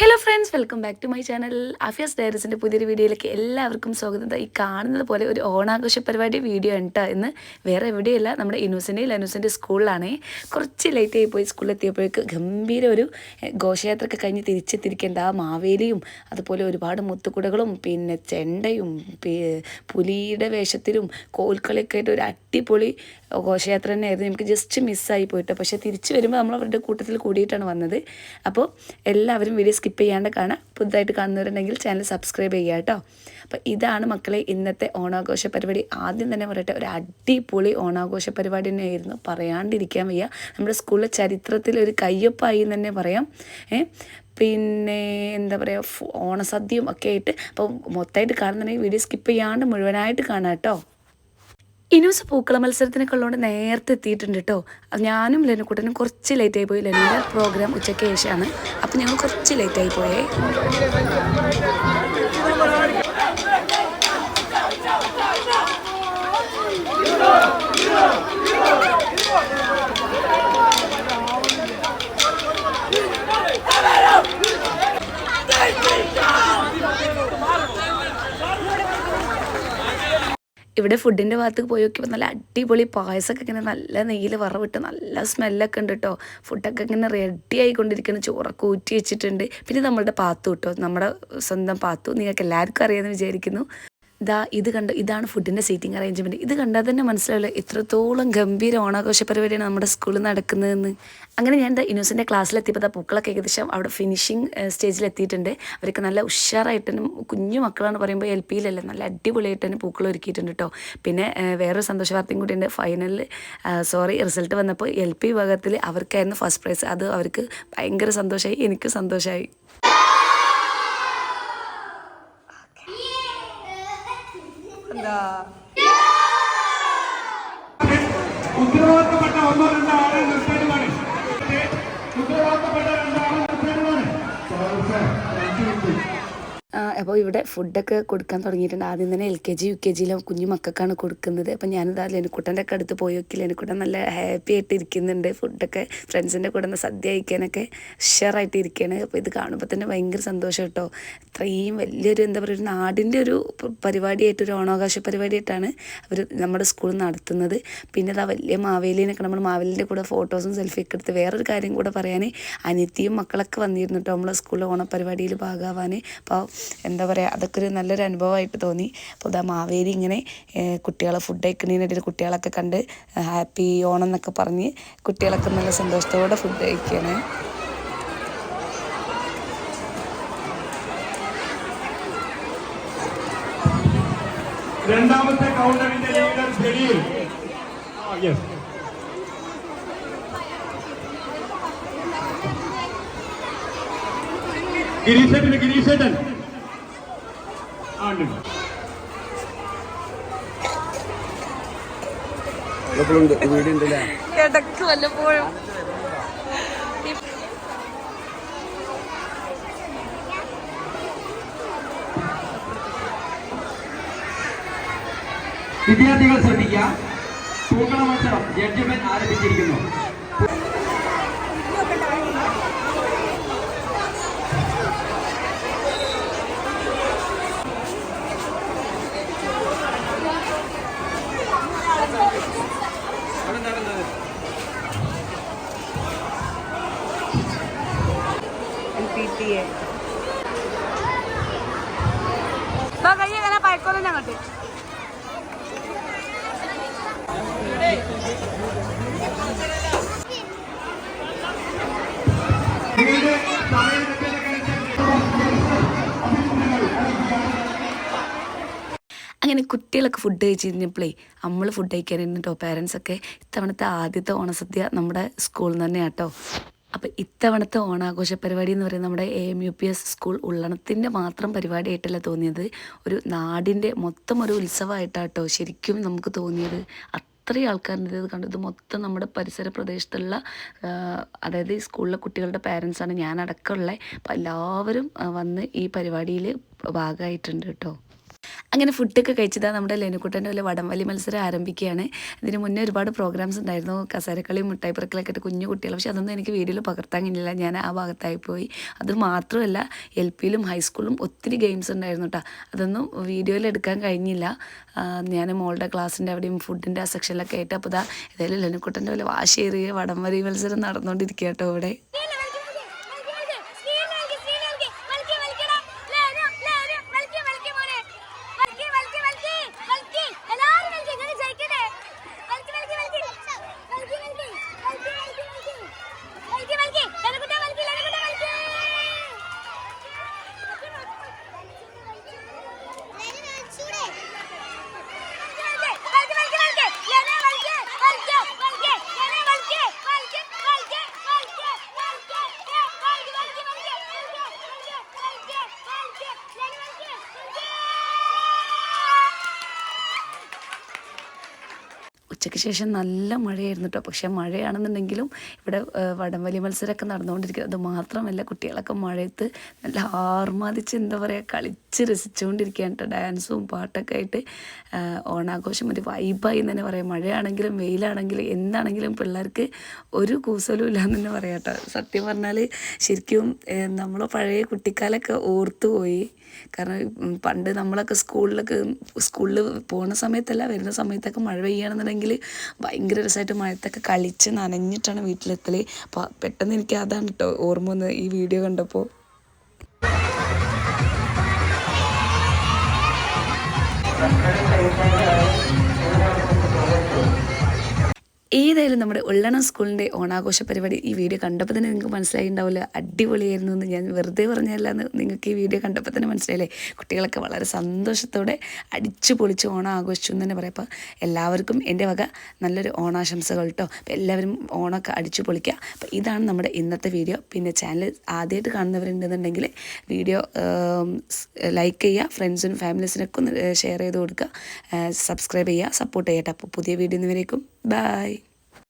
Hello friends welcome back to my channel Afiya's ഡയറീസിന്റെ പുതിയൊരു വീഡിയോയിലേക്ക് എല്ലാവർക്കും സ്വാഗതം. ഈ കാണുന്നത് പോലെ ഒരു ഓണാഘോഷ പരിപാടി വീഡിയോ ഉണ്ട് എന്ന് വേറെ എവിടെയല്ല നമ്മുടെ ഇനൂസിന്റെ ലനൂസിന്റെ സ്കൂളിലാണേ. കുറച്ച് ലേറ്റ് ആയി പോയി സ്കൂളിൽ എത്തിയപ്പോഴേക്ക് ഗംഭീര ഒരു ഘോഷയാത്രയൊക്കെ കഴിഞ്ഞ് തിരിച്ചെത്തിരിക്കേണ്ട ആ മാവേലിയും അതുപോലെ ഒരുപാട് മുത്തുകുടകളും പിന്നെ ചെണ്ടയും പുലിയുടെ വേഷത്തിലും കോൽക്കളിയൊക്കെ ആയിട്ട് ഒരു അടിപൊളി ഘോഷയാത്ര തന്നെയായിരുന്നു. നമുക്ക് ജസ്റ്റ് മിസ്സായി പോയിട്ട്. പക്ഷേ തിരിച്ചു വരുമ്പോൾ നമ്മൾ അവരുടെ കൂട്ടത്തിൽ കൂടിയിട്ടാണ് വന്നത്. അപ്പോൾ എല്ലാവരും വീഡിയോ സ്കിപ്പ് ചെയ്യാണ്ട് കാണാം. പുതുതായിട്ട് കാണുന്നവരുണ്ടെങ്കിൽ ചാനൽ സബ്സ്ക്രൈബ് ചെയ്യുക കേട്ടോ. അപ്പോൾ ഇതാണ് മക്കളെ ഇന്നത്തെ ഓണാഘോഷ പരിപാടി. ആദ്യം തന്നെ പറയട്ടെ ഒരു അടിപൊളി ഓണാഘോഷ പരിപാടി തന്നെയായിരുന്നു. പറയാണ്ടിരിക്കാൻ വയ്യ. നമ്മുടെ സ്കൂളിലെ ചരിത്രത്തിൽ ഒരു കയ്യൊപ്പായി തന്നെ പറയാം. പിന്നെ എന്താ പറയുക ഓണസദ്യയും ഒക്കെ ആയിട്ട്. അപ്പോൾ മൊത്തമായിട്ട് കാണുന്നുണ്ടെങ്കിൽ വീഡിയോ സ്കിപ്പ് ചെയ്യാണ്ട് മുഴുവനായിട്ട് കാണാം കേട്ടോ. ഇനൂസ് പൂക്കള മത്സരത്തിനൊക്കെ ഉള്ളതുകൊണ്ട് നേരത്തെ എത്തിയിട്ടുണ്ട് കേട്ടോ ഞാനും ലെനുക്കുട്ടനും കുറച്ച് ലേറ്റ് ആയി പോയി. ലെനുവിന്റെ പ്രോഗ്രാം ഉച്ചയ്ക്ക് ശേഷമാണ്. അപ്പം ഞങ്ങൾ കുറച്ച് ആയി പോയേ. ഇവിടെ ഫുഡിന്റെ ഭാഗത്ത് പോയി നോക്കിയപ്പോൾ നല്ല അടിപൊളി പായസമൊക്കെ ഇങ്ങനെ നല്ല നെയ്യിൽ വറവിട്ട് നല്ല സ്മെല്ലൊക്കെ ഉണ്ട് കേട്ടോ ഫുഡൊക്കെ ഇങ്ങനെ റെഡി ആയിക്കൊണ്ടിരിക്കുന്നു ചോറൊക്കെ ഊറ്റി വെച്ചിട്ടുണ്ട്. പിന്നെ നമ്മളുടെ പാത്തു കേട്ടോ നമ്മുടെ സ്വന്തം പാത്തു. നിങ്ങൾക്ക് എല്ലാവർക്കും അറിയാമെന്ന് വിചാരിക്കുന്നു. ദാ ഇത് കണ്ട് ഇതാണ് ഫുഡിന്റെ സീറ്റിംഗ് അറേഞ്ച്മെന്റ് ഇത് കണ്ടാൽ തന്നെ മനസ്സിലാവില്ല എത്രത്തോളം ഗംഭീര ഓണാഘോഷ പരിപാടിയാണ് നമ്മുടെ സ്കൂളിൽ നടക്കുന്നതെന്ന്. അങ്ങനെ ഞാൻ ദാ ഇനോസിന്റെ ക്ലാസ്സിലെത്തിയപ്പോൾ ദാ പൂക്കളൊക്കെ ഏകദേശം അവിടെ ഫിനിഷിങ് സ്റ്റേജിൽ എത്തിയിട്ടുണ്ട് അവർക്ക് നല്ല ഉഷാറായിട്ട് കുഞ്ഞു മക്കളാണ് പറയുമ്പോൾ എൽ പിയിലല്ലേ നല്ല അടിപൊളിയായിട്ട് തന്നെ പൂക്കൾ ഒരുക്കിയിട്ടുണ്ട് കേട്ടോ പിന്നെ വേറൊരു സന്തോഷ വാർത്തയും കൂടി ഉണ്ട്. ഫൈനലിൽ സോറി റിസൾട്ട് വന്നപ്പോൾ എൽ പി വിഭാഗത്തിൽ അവർക്കായിരുന്നു ഫസ്റ്റ് പ്രൈസ് അത് അവർക്ക് ഭയങ്കര സന്തോഷമായി എനിക്ക് സന്തോഷമായി ഉത്തരവാദിത്തപ്പെട്ട ഒന്നോ രണ്ടോ ആളെ അപ്പോൾ ഇവിടെ ഫുഡൊക്കെ കൊടുക്കാൻ തുടങ്ങിയിട്ടുണ്ട്. ആദ്യം തന്നെ L K G U K ജിയിലെ കുഞ്ഞു മക്കൾക്കാണ് കൊടുക്കുന്നത്. അപ്പോൾ ഞാനിതാ ലെനുക്കുട്ടന്റെ ഒക്കെ അടുത്ത് പോയി നോക്കി. നല്ല ഹാപ്പി ആയിട്ട് ഇരിക്കുന്നുണ്ട്. ഫുഡൊക്കെ ഫ്രണ്ട്സിന്റെ കൂടെ സദ്യ കഴിക്കാനൊക്കെ ഉഷാറായിട്ട് ഇരിക്കുകയാണ് അപ്പോൾ ഇത് കാണുമ്പോൾ തന്നെ ഭയങ്കര സന്തോഷം കേട്ടോ. ഇത്രയും വലിയൊരു എന്താ പറയുക ഒരു നാടിന്റെ ഒരു പരിപാടിയായിട്ട് ഒരു ഓണാവകാശ പരിപാടിയായിട്ടാണ് അവർ നമ്മുടെ സ്കൂളിൽ നടത്തുന്നത്. പിന്നെ അതാ വലിയ മാവേലിനൊക്കെ നമ്മൾ മാവേലിന്റെ കൂടെ ഫോട്ടോസും സെൽഫിയൊക്കെ എടുത്ത് വേറൊരു കാര്യം കൂടെ പറയാൻ അനിയത്തിയും മക്കളൊക്കെ വന്നിരുന്നു കേട്ടോ നമ്മളെ സ്കൂളിലെ ഓണപ്പരിപാടിയിൽ ഭാഗമാവാൻ അപ്പോൾ എന്താ പറയുക അതൊക്കെ ഒരു നല്ലൊരു അനുഭവമായിട്ട് തോന്നി. അപ്പോൾ ഇതാ മാവേലി ഇങ്ങനെ കുട്ടികളെ ഫുഡ് കഴിക്കുന്നതിനിടയിൽ കുട്ടികളൊക്കെ കണ്ട് ഹാപ്പി ഓണം എന്നൊക്കെ പറഞ്ഞ് കുട്ടികളൊക്കെ നല്ല സന്തോഷത്തോടെ ഫുഡ് കഴിക്കുകയാണ് രണ്ടാമത്തെ കൗണ്ടറിന്റെ ലീഡർ ജലീൽ. ഗിരീശേട്ടൻ ഗിരീശേട്ടൻ. ഇടയ്ക്ക് വല്ലപ്പോഴും. വിദ്യാർത്ഥികൾ ശ്രദ്ധിക്കുക. പൂക്കള മത്സരം ജഡ്ജ്മെന്റ് ആരംഭിച്ചിരിക്കുന്നു. സമയലഭ്യതക്കനുസരിച്ച് അങ്ങനെ കുട്ടികളൊക്കെ ഫുഡ് കഴിച്ച് കഴിഞ്ഞപ്പോഴേ നമ്മൾ ഫുഡ് കഴിക്കാൻ കേട്ടോ പാരൻസൊക്കെ ഇത്തവണത്തെ ആദ്യത്തെ ഓണസദ്യ നമ്മുടെ സ്കൂളിൽ നിന്ന് തന്നെയാണ് കേട്ടോ അപ്പോൾ ഇത്തവണത്തെ ഓണാഘോഷ പരിപാടി എന്ന് പറയുന്നത് നമ്മുടെ A M U P S school ഉള്ളണത്തിന്റെ മാത്രം പരിപാടിയായിട്ടല്ല തോന്നിയത്. ഒരു നാടിന്റെ മൊത്തം ഒരു ഉത്സവമായിട്ടാട്ടോ ശരിക്കും നമുക്ക് തോന്നിയത്. അത്രയും ആൾക്കാരുടെ ഇത് കണ്ടത് മൊത്തം നമ്മുടെ പരിസര പ്രദേശത്തുള്ള അതായത് ഈ സ്കൂളിലെ കുട്ടികളുടെ പാരൻസാണ് ഞാനടക്കമുള്ള. അപ്പോൾ എല്ലാവരും വന്ന് ഈ പരിപാടിയിൽ ഭാഗമായിട്ടുണ്ട് കേട്ടോ. അങ്ങനെ ഫുഡൊക്കെ കഴിച്ചതാ നമ്മുടെ ലെനുക്കുട്ടന്റെ പോലെ വടംവലി മത്സരം ആരംഭിക്കുകയാണ്. ഇതിന് മുന്നേ ഒരുപാട് പ്രോഗ്രാംസ് ഉണ്ടായിരുന്നു. കസേരക്കളി മുട്ടായി പറക്കലൊക്കെ ആയിട്ട് കുഞ്ഞു കുട്ടികൾ പക്ഷേ അതൊന്നും എനിക്ക് വീഡിയോയിൽ പകർത്താൻ കഴിഞ്ഞില്ല. ഞാൻ ആ ഭാഗത്തായി പോയി. അത് മാത്രമല്ല എൽ പിയിലും ഹൈസ്കൂളിലും ഒത്തിരി ഗെയിംസ് ഉണ്ടായിരുന്നു കേട്ടോ അതൊന്നും വീഡിയോയിൽ എടുക്കാൻ കഴിഞ്ഞില്ല. ഞാൻ മോളുടെ ക്ലാസ്സിന്റെ അവിടെയും ഫുഡിന്റെ ആ സെക്ഷനിലൊക്കെ ആയിട്ട്. അപ്പോൾ ഇതാ ഏതായാലും ലെനുക്കുട്ടന്റെ പോലെ വാശേറിയ വടംവലി മത്സരം നടന്നുകൊണ്ടിരിക്കുക കേട്ടോ ഇവിടെ. ഉച്ചയ്ക്ക് ശേഷം നല്ല മഴയായിരുന്നു കേട്ടോ പക്ഷേ മഴയാണെന്നുണ്ടെങ്കിലും ഇവിടെ വടംവലി മത്സരമൊക്കെ നടന്നുകൊണ്ടിരിക്കുന്നത് അത് മാത്രമല്ല കുട്ടികളൊക്കെ മഴയത്ത് നല്ല ആർമാദിച്ച് എന്താ പറയുക കളിച്ച് രസിച്ചുകൊണ്ടിരിക്കുകയാണ് കേട്ടോ ഡാൻസും പാട്ടൊക്കെ ആയിട്ട് ഓണാഘോഷം ഒരു വൈബായി തന്നെ പറയാം. മഴയാണെങ്കിലും വെയിലാണെങ്കിലും എന്താണെങ്കിലും പിള്ളേർക്ക് ഒരു കൂസലും ഇല്ല എന്ന് തന്നെ പറയാം കേട്ടോ സത്യം പറഞ്ഞാൽ ശരിക്കും നമ്മൾ പഴയ കുട്ടിക്കാലൊക്കെ ഓർത്തുപോയി കാരണം പണ്ട് നമ്മളൊക്കെ സ്കൂളിലൊക്കെ സ്കൂളിൽ പോകുന്ന സമയത്തല്ല വരുന്ന സമയത്തൊക്കെ മഴ പെയ്യുകയാണെന്നുണ്ടെങ്കിൽ ഭയങ്കര രസമായിട്ട് മഴത്തൊക്കെ കളിച്ച് നനഞ്ഞിട്ടാണ് വീട്ടിലെത്തൽ അപ്പോൾ പെട്ടെന്ന് എനിക്ക് അതാണ് കേട്ടോ ഓർമ്മ വന്ന് ഈ വീഡിയോ കണ്ടപ്പോൾ ഏതായാലും നമ്മുടെ ഉള്ളണം സ്കൂളിന്റെ ഓണാഘോഷ പരിപാടി ഈ വീഡിയോ കണ്ടപ്പോൾ തന്നെ നിങ്ങൾക്ക് മനസ്സിലായിട്ടുണ്ടാവില്ല. അടിപൊളിയായിരുന്നു എന്ന് ഞാൻ വെറുതെ പറഞ്ഞല്ല എന്ന് നിങ്ങൾക്ക് ഈ വീഡിയോ കണ്ടപ്പോൾ തന്നെ മനസ്സിലായില്ലേ? കുട്ടികളൊക്കെ വളരെ സന്തോഷത്തോടെ അടിച്ചു പൊളിച്ച് ഓണം ആഘോഷിച്ചു എന്ന് തന്നെ പറയാം. അപ്പോൾ എല്ലാവർക്കും എന്റെ വക നല്ലൊരു ഓണാശംസകൾ കേട്ടോ. അപ്പോൾ എല്ലാവരും ഓണമൊക്കെ അടിച്ചു പൊളിക്കുക. അപ്പോൾ ഇതാണ് നമ്മുടെ ഇന്നത്തെ വീഡിയോ. പിന്നെ ചാനൽ ആദ്യമായിട്ട് കാണുന്നവരുണ്ടെന്നുണ്ടെങ്കിൽ വീഡിയോ ലൈക്ക് ചെയ്യുക ഫ്രണ്ട്സിനും ഫാമിലീസിനൊക്കെ ഒന്ന് ഷെയർ ചെയ്ത് കൊടുക്കുക. സബ്സ്ക്രൈബ് ചെയ്യുക സപ്പോർട്ട് ചെയ്യട്ടെ. അപ്പോൾ പുതിയ വീഡിയോ എന്നിവരേക്കും Bye.